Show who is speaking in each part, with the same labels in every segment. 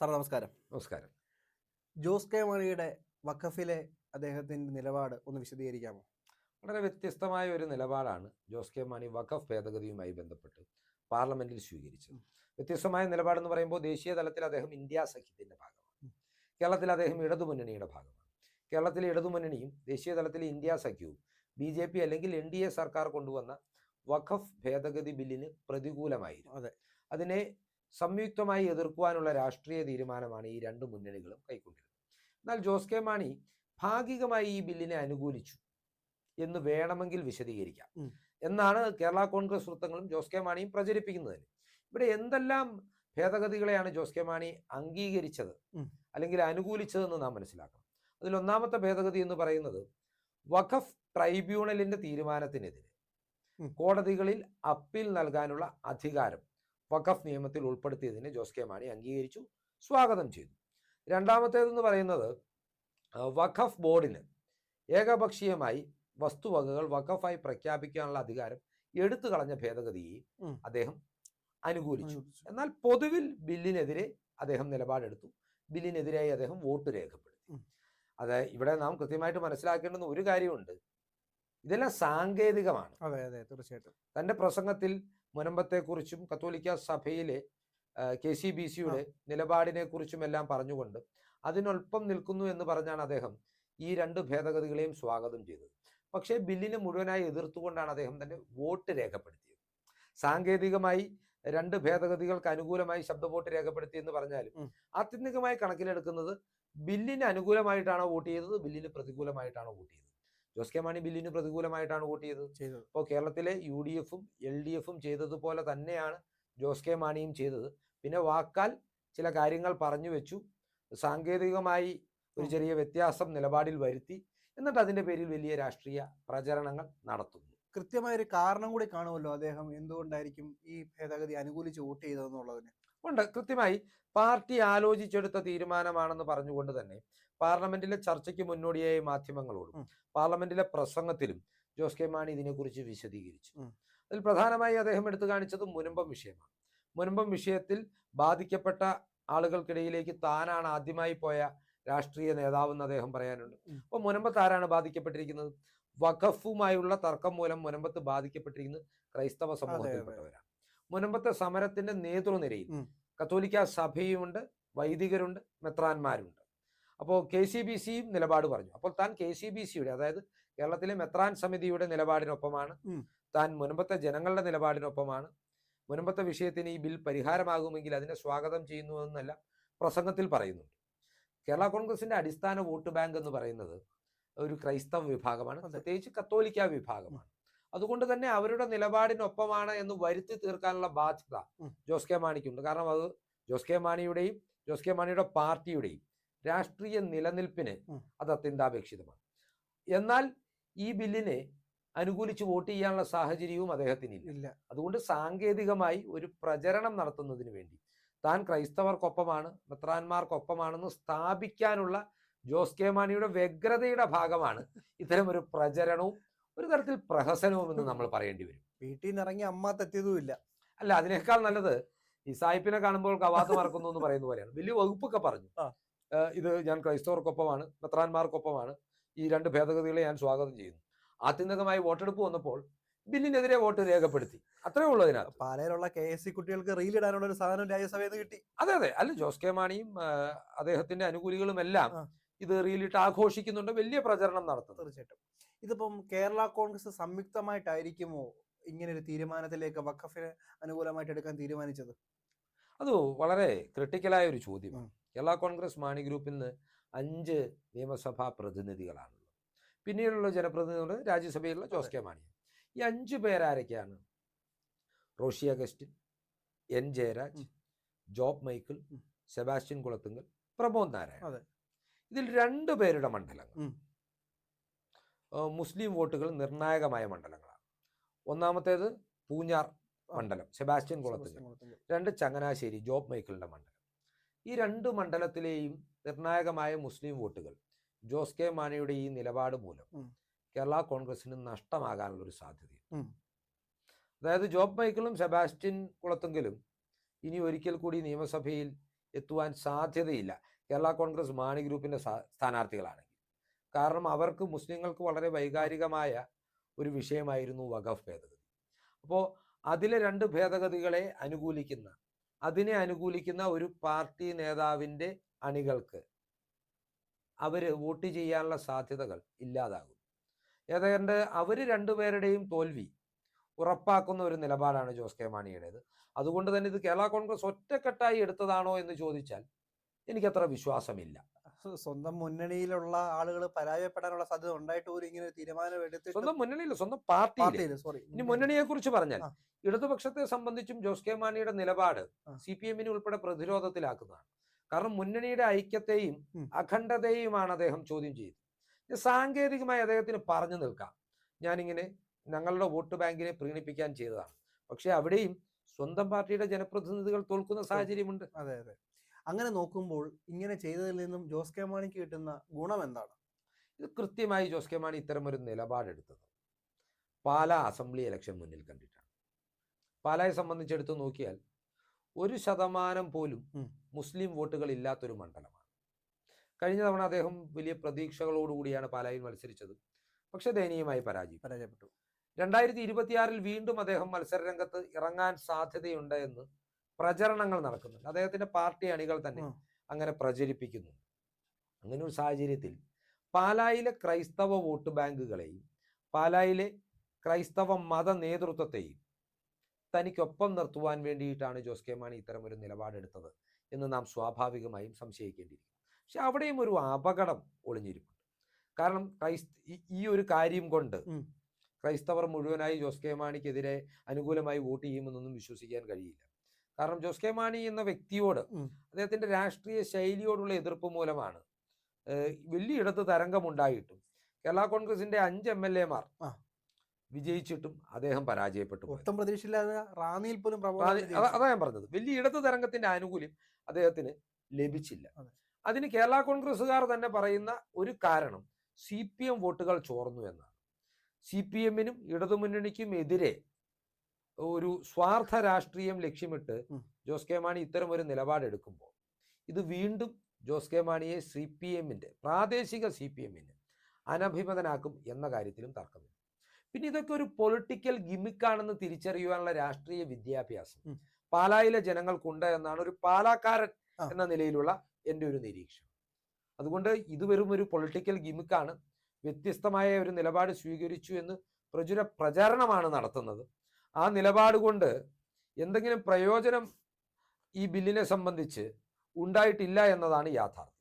Speaker 1: Sir നമസ്കാരം.
Speaker 2: നമസ്കാരം.
Speaker 1: Jose K മണിയുടെ വഖഫിലെ അദ്ദേഹത്തിന്റെ നിലപാട് ഒന്ന് വിശദീകരിക്കാമോ?
Speaker 2: വളരെ വ്യത്യസ്തമായ ഒരു നിലപാടാണ് ജോസ് കെ മാണി വഖഫ് ഭേദഗതിയുമായി ബന്ധപ്പെട്ട് പാർലമെന്റിൽ സ്വീകരിച്ചത്. വ്യത്യസ്തമായ നിലപാടെന്ന് പറയുമ്പോൾ ദേശീയ തലത്തിൽ അദ്ദേഹം ഇന്ത്യ സഖ്യത്തിന്റെ ഭാഗമാണ്. കേരളത്തിൽ അദ്ദേഹം ഇടതുമുന്നണിയുടെ ഭാഗമാണ്. കേരളത്തിലെ ഇടതുമുന്നണിയും ദേശീയ തലത്തിലെ ഇന്ത്യ സഖ്യവും ബി ജെ പി അല്ലെങ്കിൽ എൻ ഡി എ സർക്കാർ കൊണ്ടുവന്ന വഖഫ് ഭേദഗതി ബില്ലിന് പ്രതികൂലമായിരുന്നു.
Speaker 1: അതെ.
Speaker 2: അതിനെ സംയുക്തമായി എതിർക്കുവാനുള്ള രാഷ്ട്രീയ തീരുമാനമാണ് ഈ രണ്ട് മുന്നണികളും കൈക്കൊണ്ടിരുന്നത്. എന്നാൽ ജോസ് കെ മാണി ഭാഗികമായി ഈ ബില്ലിനെ അനുകൂലിച്ചു എന്ന് വേണമെങ്കിൽ വിശദീകരിക്കാം. എന്നാണ് കേരള കോൺഗ്രസ് വൃത്തങ്ങളും ജോസ് കെ മാണിയും പ്രചരിപ്പിക്കുന്നത് ഇവിടെ എന്തെല്ലാം ഭേദഗതികളെയാണ് ജോസ് കെ മാണി അംഗീകരിച്ചത് അല്ലെങ്കിൽ അനുകൂലിച്ചതെന്ന് നാം മനസ്സിലാക്കണം. അതിൽ ഒന്നാമത്തെ ഭേദഗതി എന്ന് പറയുന്നത് വഖഫ് ട്രൈബ്യൂണലിന്റെ തീരുമാനത്തിനെതിരെ കോടതികളിൽ അപ്പീൽ നൽകാനുള്ള അധികാരം വഖഫ് നിയമത്തിൽ ഉൾപ്പെടുത്തിയതിനെ ജോസ് കെ മാണി അംഗീകരിച്ചു സ്വാഗതം ചെയ്തു. രണ്ടാമത്തേതെന്ന് പറയുന്നത് വഖഫ് ബോർഡിന് ഏകപക്ഷീയമായി വസ്തുവകകൾ വഖഫായി പ്രഖ്യാപിക്കാനുള്ള അധികാരം എടുത്തു കളഞ്ഞ
Speaker 1: ഭേദഗതിയെ
Speaker 2: അദ്ദേഹം അനുകൂലിച്ചു. എന്നാൽ പൊതുവിൽ ബില്ലിനെതിരെ അദ്ദേഹം നിലപാടെടുത്തു. ബില്ലിനെതിരായി അദ്ദേഹം വോട്ട് രേഖപ്പെടുത്തി. അത് ഇവിടെ നാം കൃത്യമായിട്ട് മനസ്സിലാക്കേണ്ടുന്ന ഒരു കാര്യമുണ്ട്. ഇതെല്ലാം സാങ്കേതികമാണ്.
Speaker 1: അതെ അതെ തീർച്ചയായിട്ടും.
Speaker 2: തന്റെ പ്രസംഗത്തിൽ മുനമ്പത്തെക്കുറിച്ചും കത്തോലിക്ക സഭയിലെ കെ സി ബി സിയുടെ നിലപാടിനെ കുറിച്ചും എല്ലാം പറഞ്ഞുകൊണ്ട് അതിനൊപ്പം നിൽക്കുന്നു എന്ന് പറഞ്ഞാണ് അദ്ദേഹം ഈ രണ്ട് ഭേദഗതികളെയും സ്വാഗതം ചെയ്തത്. പക്ഷേ ബില്ലിനെ മുഴുവനായി എതിർത്തുകൊണ്ടാണ് അദ്ദേഹം തന്റെ വോട്ട് രേഖപ്പെടുത്തിയത്. സാങ്കേതികമായി രണ്ട് ഭേദഗതികൾക്ക് അനുകൂലമായി ശബ്ദ വോട്ട് രേഖപ്പെടുത്തി എന്ന് പറഞ്ഞാലും. ആത്യന്തികമായി കണക്കിലെടുക്കുന്നത് ബില്ലിന് അനുകൂലമായിട്ടാണോ വോട്ട് ചെയ്തത്? ബില്ലിന് പ്രതികൂലമായിട്ടാണോ വോട്ട് ചെയ്തത്? ജോസ് കെ മാണി ബില്ലിന് പ്രതികൂലമായിട്ടാണ് വോട്ട് ചെയ്തത്. അപ്പോൾ കേരളത്തിലെ യു ഡി എഫും എൽ ഡി എഫും ചെയ്തതുപോലെ തന്നെയാണ് ജോസ് കെ മാണിയും ചെയ്തത്. പിന്നെ വാക്കാൽ ചില കാര്യങ്ങൾ പറഞ്ഞു വെച്ചു. സാങ്കേതികമായി ഒരു ചെറിയ വ്യത്യാസം നിലപാടിൽ വരുത്തി. എന്നിട്ട് അതിന്റെ പേരിൽ വലിയ രാഷ്ട്രീയ പ്രചരണങ്ങൾ നടത്തുന്നു.
Speaker 1: കൃത്യമായ ഒരു കാരണം കൂടി കാണുമല്ലോ അദ്ദേഹം എന്തുകൊണ്ടായിരിക്കും ഈ ഭേദഗതി അനുകൂലിച്ച് വോട്ട് ചെയ്തതെന്നുള്ളതിന്?
Speaker 2: ഉണ്ട്. കൃത്യമായി പാർട്ടി ആലോചിച്ചെടുത്ത തീരുമാനമാണെന്ന് പറഞ്ഞുകൊണ്ട് തന്നെ പാർലമെന്റിലെ ചർച്ചയ്ക്ക് മുന്നോടിയായി മാധ്യമങ്ങളോടും പാർലമെന്റിലെ പ്രസംഗത്തിലും ജോസ് കെ മാണി ഇതിനെക്കുറിച്ച് വിശദീകരിച്ചു. അതിൽ പ്രധാനമായി അദ്ദേഹം എടുത്തു കാണിച്ചത് മുനമ്പം വിഷയമാണ്. മുനമ്പം വിഷയത്തിൽ ബാധിക്കപ്പെട്ട ആളുകൾക്കിടയിലേക്ക് താനാണ് ആദ്യമായി പോയ രാഷ്ട്രീയ നേതാവെന്ന് അദ്ദേഹം പറയാനുണ്ട്.
Speaker 1: അപ്പോൾ
Speaker 2: അപ്പൊ മുനമ്പത്ത് ആരാണ് ബാധിക്കപ്പെട്ടിരിക്കുന്നത്? വഖഫുമായുള്ള തർക്കം മൂലം മുനമ്പത്ത് ബാധിക്കപ്പെട്ടിരിക്കുന്നത് ക്രൈസ്തവ സമൂഹത്തിൽപ്പെട്ടവരാണ്. മുനമ്പത്തെ സമരത്തിന്റെ നേതൃനിരയിൽ. കത്തോലിക്ക സഭയുമുണ്ട് വൈദികരുണ്ട് മെത്രാന്മാരുണ്ട് അപ്പോൾ കെ സി ബി സിയും നിലപാട് പറഞ്ഞു. അപ്പോൾ താൻ കെ സി ബി സിയുടെ അതായത് കേരളത്തിലെ മെത്രാൻ സമിതിയുടെ നിലപാടിനൊപ്പമാണ്. താൻ മുനമ്പത്തെ ജനങ്ങളുടെ നിലപാടിനൊപ്പമാണ്. മുനമ്പത്തെ വിഷയത്തിന് ഈ ബിൽ പരിഹാരമാകുമെങ്കിൽ അതിനെ സ്വാഗതം ചെയ്യുന്നു എന്നല്ല പ്രസംഗത്തിൽ പറയുന്നുണ്ട്. കേരള കോൺഗ്രസിന്റെ അടിസ്ഥാന വോട്ട് ബാങ്ക് എന്ന് പറയുന്നത് ഒരു ക്രൈസ്തവ വിഭാഗമാണ്. പ്രത്യേകിച്ച് കത്തോലിക്ക വിഭാഗമാണ്. അതുകൊണ്ട് തന്നെ അവരുടെ നിലപാടിനൊപ്പമാണ് എന്ന് വരുത്തി തീർക്കാനുള്ള ബാധ്യത. ജോസ് കെ മാണിക്കുണ്ട്. കാരണം അത് ജോസ് കെ മാണിയുടെയും ജോസ് കെ മാണിയുടെ പാർട്ടിയുടെയും രാഷ്ട്രീയ നിലനിൽപ്പിന് അത് അത്യന്താപേക്ഷിതമാണ്. എന്നാൽ ഈ ബില്ലിനെ അനുകൂലിച്ച് വോട്ട് ചെയ്യാനുള്ള സാഹചര്യവും അദ്ദേഹത്തിന്
Speaker 1: ഇല്ല.
Speaker 2: അതുകൊണ്ട് സാങ്കേതികമായി ഒരു പ്രചരണം നടത്തുന്നതിന് വേണ്ടി താൻ ക്രൈസ്തവർക്കൊപ്പമാണ് മെത്രാന്മാർക്കൊപ്പമാണെന്ന് സ്ഥാപിക്കാനുള്ള ജോസ് കെ മാണിയുടെ വ്യഗ്രതയുടെ ഭാഗമാണ് ഇത്തരം ഒരു പ്രചരണവും ഒരു തരത്തിൽ പ്രഹസനവും എന്ന് നമ്മൾ പറയേണ്ടി വരും.
Speaker 1: വീട്ടിൽ നിന്ന് ഇറങ്ങി അമ്മ തെറ്റിയതും ഇല്ല
Speaker 2: അല്ല അതിനേക്കാൾ നല്ലത് ഈ സായിപ്പിനെ കാണുമ്പോൾ കവാത്ത് മറക്കുന്നു എന്ന് പറയുന്ന പോലെയാണ്. വലിയ വകുപ്പൊക്കെ പറഞ്ഞു. ഇത് ഞാൻ ക്രൈസ്തവർക്കൊപ്പമാണ് മെത്രാന്മാർക്കൊപ്പമാണ്. ഈ രണ്ട് ഭേദഗതികളെ ഞാൻ സ്വാഗതം ചെയ്യുന്നു. ആത്യന്തികമായി വോട്ടെടുപ്പ് വന്നപ്പോൾ ബില്ലിനെതിരെ വോട്ട് രേഖപ്പെടുത്തി. അത്രേ ഉള്ളൂ അതിനകത്ത്.
Speaker 1: പാലയിലുള്ള കെ എസ് സി കുട്ടികൾക്ക് റീലിടാനുള്ള ഒരു സാധനം രാജ്യസഭയിൽ കിട്ടി.
Speaker 2: അതെ അതെ. അല്ല ജോസ് കെ മാണിയും അദ്ദേഹത്തിന്റെ അനുകൂലികളും എല്ലാം ഇത് റീലിട്ട് ആഘോഷിക്കുന്നുണ്ട്. വലിയ പ്രചരണം നടത്തുന്നു.
Speaker 1: തീർച്ചയായിട്ടും. ഇതിപ്പം കേരള കോൺഗ്രസ് സംയുക്തമായിട്ടായിരിക്കുമോ ഇങ്ങനെ ഒരു തീരുമാനത്തിലേക്ക് വഖഫിന് അനുകൂലമായിട്ട് എടുക്കാൻ തീരുമാനിച്ചത്?
Speaker 2: അത് വളരെ ക്രിട്ടിക്കലായ ഒരു ചോദ്യമാണ് കേരള കോൺഗ്രസ് മാണി ഗ്രൂപ്പിൽ നിന്ന് അഞ്ച് നിയമസഭാ പ്രതിനിധികളാണുള്ളത്. പിന്നീടുള്ള ജനപ്രതിനിധികൾ രാജ്യസഭയിലുള്ള ജോസ് കെ മാണി ഈ അഞ്ചു പേരാരൊക്കെയാണ്? റോഷി അഗസ്റ്റിൻ എൻ ജയരാജ് ജോബ് മൈക്കിൾ. സെബാസ്റ്റ്യൻ കുളത്തുങ്കൽ പ്രമോദ് നാരായൺ ഇതിൽ രണ്ടു പേരുടെ മണ്ഡലങ്ങൾ. മുസ്ലിം വോട്ടുകൾ നിർണായകമായ മണ്ഡലങ്ങളാണ്. ഒന്നാമത്തേത് പൂഞ്ഞാർ മണ്ഡലം സെബാസ്റ്റ്യൻ കുളത്തുങ്കൽ രണ്ട് ചങ്ങനാശ്ശേരി ജോബ് മൈക്കിളിന്റെ മണ്ഡലം. ഈ രണ്ട് മണ്ഡലത്തിലെയും നിർണായകമായ മുസ്ലിം വോട്ടുകൾ ജോസ് കെ മാണിയുടെ ഈ നിലപാട് മൂലം കേരള കോൺഗ്രസിന് നഷ്ടമാകാനുള്ള ഒരു സാധ്യതയുണ്ട്. അതായത് ജോബ് മൈക്കിളും സെബാസ്റ്റ്യൻ കുളത്തെങ്കിലും ഇനി ഒരിക്കൽ കൂടി നിയമസഭയിൽ എത്തുവാൻ സാധ്യതയില്ല. കേരള കോൺഗ്രസ് മാണി ഗ്രൂപ്പിന്റെ സ്ഥാ- സ്ഥാനാർത്ഥികളാണെങ്കിൽ. കാരണം അവർക്ക് മുസ്ലിങ്ങൾക്ക് വളരെ വൈകാരികമായ ഒരു വിഷയമായിരുന്നു വഖഫ് ഭേദഗതി. അപ്പോൾ അതിലെ രണ്ട് ഭേദഗതികളെ അനുകൂലിക്കുന്ന അതിനെ അനുകൂലിക്കുന്ന ഒരു പാർട്ടി നേതാവിന്റെ അണികൾക്ക് അവർ വോട്ട് ചെയ്യാനുള്ള സാധ്യതകൾ ഇല്ലാതാകും ഏതാണ്ട് അവർ രണ്ടുപേരുടെയും തോൽവി ഉറപ്പാക്കുന്ന ഒരു നിലപാടാണ് ജോസ് കെ മാണിയുടേത്. അതുകൊണ്ട് തന്നെ ഇത് കേരള കോൺഗ്രസ് ഒറ്റക്കെട്ടായി എടുത്തതാണോ എന്ന് ചോദിച്ചാൽ എനിക്കത്ര വിശ്വാസമില്ല.
Speaker 1: സ്വന്തം മുന്നണിയിലുള്ള ആളുകൾ പരാജയപ്പെടാനുള്ള സാധ്യത ഉണ്ടായിട്ട് പോലും ഇങ്ങനെ തീരുമാനം എടുത്ത്
Speaker 2: സ്വന്തം മുന്നണിയില്ല സ്വന്തം പാർട്ടി
Speaker 1: പാർട്ടിയിൽ സോറി
Speaker 2: ഇനി മുന്നണിയെ കുറിച്ച് പറഞ്ഞാൽ ഇടതുപക്ഷത്തെ സംബന്ധിച്ചും ജോസ് കെ മാണിയുടെ നിലപാട്. സി പി എമ്മിനെ ഉൾപ്പെടെ പ്രതിരോധത്തിലാക്കുന്നതാണ്. കാരണം മുന്നണിയുടെ ഐക്യത്തെയും. അഖണ്ഡതയുമാണ് അദ്ദേഹം ചോദ്യം ചെയ്തത് സാങ്കേതികമായി അദ്ദേഹത്തിന് പറഞ്ഞു നിൽക്കാം. ഞാനിങ്ങനെ ഞങ്ങളുടെ വോട്ട് ബാങ്കിനെ പ്രീണിപ്പിക്കാൻ ചെയ്തതാണ്. പക്ഷെ അവിടെയും സ്വന്തം പാർട്ടിയുടെ ജനപ്രതിനിധികൾ തോൽക്കുന്ന സാഹചര്യമുണ്ട്.
Speaker 1: അതെ അതെ. അങ്ങനെ നോക്കുമ്പോൾ ഇങ്ങനെ ചെയ്തതിൽ നിന്നും ജോസ് കെ മാണിക്ക് കിട്ടുന്ന ഗുണം എന്താണ്?
Speaker 2: ഇത് കൃത്യമായി ജോസ് കെ മാണി ഇത്തരം ഒരു നിലപാടെടുത്തത്. പാലാ അസംബ്ലി ഇലക്ഷൻ മുന്നിൽ കണ്ടിട്ടാണ്. പാലായെ സംബന്ധിച്ചെടുത്ത് നോക്കിയാൽ ഒരു ശതമാനം പോലും മുസ്ലിം വോട്ടുകൾ ഇല്ലാത്തൊരു മണ്ഡലമാണ്. കഴിഞ്ഞ തവണ അദ്ദേഹം വലിയ പ്രതീക്ഷകളോടുകൂടിയാണ് പാലായിൽ മത്സരിച്ചത്. പക്ഷെ ദയനീയമായി പരാജയം
Speaker 1: പരാജയപ്പെട്ടു.
Speaker 2: രണ്ടായിരത്തി ഇരുപത്തിയാറിൽ വീണ്ടും അദ്ദേഹം മത്സര രംഗത്ത് ഇറങ്ങാൻ സാധ്യതയുണ്ട് എന്ന് പ്രചരണങ്ങൾ നടക്കുന്നുണ്ട്. അദ്ദേഹത്തിന്റെ പാർട്ടി അണികൾ തന്നെ അങ്ങനെ പ്രചരിപ്പിക്കുന്നുണ്ട് അങ്ങനെ ഒരു സാഹചര്യത്തിൽ പാലായിലെ ക്രൈസ്തവ വോട്ട് ബാങ്കുകളെയും പാലായിലെ ക്രൈസ്തവ മത നേതൃത്വത്തെയും തനിക്കൊപ്പം നിർത്തുവാൻ വേണ്ടിയിട്ടാണ് ജോസ് കെ മാണി ഇത്തരം ഒരു നിലപാടെടുത്തത് എന്ന് നാം സ്വാഭാവികമായും സംശയിക്കേണ്ടിയിരിക്കും പക്ഷെ അവിടെയും ഒരു അപകടം ഒളിഞ്ഞിരിപ്പുണ്ട്. കാരണം ക്രൈസ്ത ഈ ഒരു കാര്യം കൊണ്ട് ക്രൈസ്തവർ മുഴുവനായി ജോസ് കെ മാണിക്കെതിരെ അനുകൂലമായി വോട്ട് ചെയ്യുമെന്നൊന്നും വിശ്വസിക്കാൻ കഴിയില്ല. കാരണം ജോസ് കെ മാണി എന്ന വ്യക്തിയോട് അദ്ദേഹത്തിന്റെ രാഷ്ട്രീയ ശൈലിയോടുള്ള എതിർപ്പ് മൂലമാണ് വലിയ ഇടത്ത് തരംഗമുണ്ടായിട്ടും കേരള കോൺഗ്രസിന്റെ അഞ്ച് എം എൽ എമാർ
Speaker 1: മാർ
Speaker 2: വിജയിച്ചിട്ടും അദ്ദേഹം പരാജയപ്പെട്ടു.
Speaker 1: ഒട്ടും പ്രതീക്ഷയില്ലാതെ റാന്നിയിൽ പോലും
Speaker 2: അതാ ഞാൻ പറഞ്ഞത്. വലിയ ഇടത് തരംഗത്തിന്റെ ആനുകൂല്യം അദ്ദേഹത്തിന് ലഭിച്ചില്ല.
Speaker 1: അതെ.
Speaker 2: അതിന് കേരള കോൺഗ്രസ്സുകാർ തന്നെ പറയുന്ന ഒരു കാരണം സി പി എം വോട്ടുകൾ ചോർന്നു എന്നാണ്. സി പി എമ്മിനും ഇടതുമുന്നണിക്കും എതിരെ ഒരു സ്വാർത്ഥ രാഷ്ട്രീയം ലക്ഷ്യമിട്ട്. ജോസ് കെ മാണി ഇത്തരം ഒരു നിലപാടെടുക്കുമ്പോൾ ഇത് വീണ്ടും ജോസ് കെ മാണിയെ സി പി എമ്മിന്റെ പ്രാദേശിക സി പി എമ്മിന് അനഭിമതനാക്കും എന്ന കാര്യത്തിലും തർക്കമില്ല. പിന്നെ ഇതൊക്കെ ഒരു പൊളിറ്റിക്കൽ ഗിമിക്കാണെന്ന് തിരിച്ചറിയുവാനുള്ള രാഷ്ട്രീയ വിദ്യാഭ്യാസം പാലായിലെ ജനങ്ങൾക്കുണ്ട് എന്നാണ് ഒരു പാലാക്കാരൻ എന്ന നിലയിലുള്ള എന്റെ ഒരു നിരീക്ഷണം. അതുകൊണ്ട് ഇത് വെറും ഒരു പൊളിറ്റിക്കൽ ഗിമിക്കാണ് വ്യത്യസ്തമായ ഒരു നിലപാട് സ്വീകരിച്ചു എന്ന് പ്രചുര പ്രചാരണമാണ് നടത്തുന്നത്. ആ നിലപാട് കൊണ്ട് എന്തെങ്കിലും പ്രയോജനം ഈ ബില്ലിനെ സംബന്ധിച്ച് ഉണ്ടായിട്ടില്ല എന്നതാണ് യാഥാർത്ഥ്യം.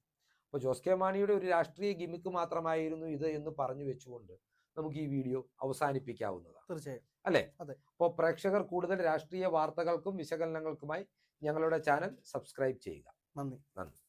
Speaker 2: അപ്പോൾ ജോസ് കെ മാണിയുടെ ഒരു രാഷ്ട്രീയ ഗിമിക്ക് മാത്രമായിരുന്നു ഇത് എന്ന് പറഞ്ഞു വെച്ചുകൊണ്ട് നമുക്ക് ഈ വീഡിയോ അവസാനിപ്പിക്കാവുന്നതാണ്.
Speaker 1: തീർച്ചയായും.
Speaker 2: അല്ലേ?
Speaker 1: അതെ.
Speaker 2: അപ്പോൾ പ്രേക്ഷകർ കൂടുതൽ രാഷ്ട്രീയ വാർത്തകൾക്കും വിശകലനങ്ങൾക്കുമായി ഞങ്ങളുടെ ചാനൽ സബ്സ്ക്രൈബ് ചെയ്യുക.
Speaker 1: നന്ദി.
Speaker 2: നന്ദി.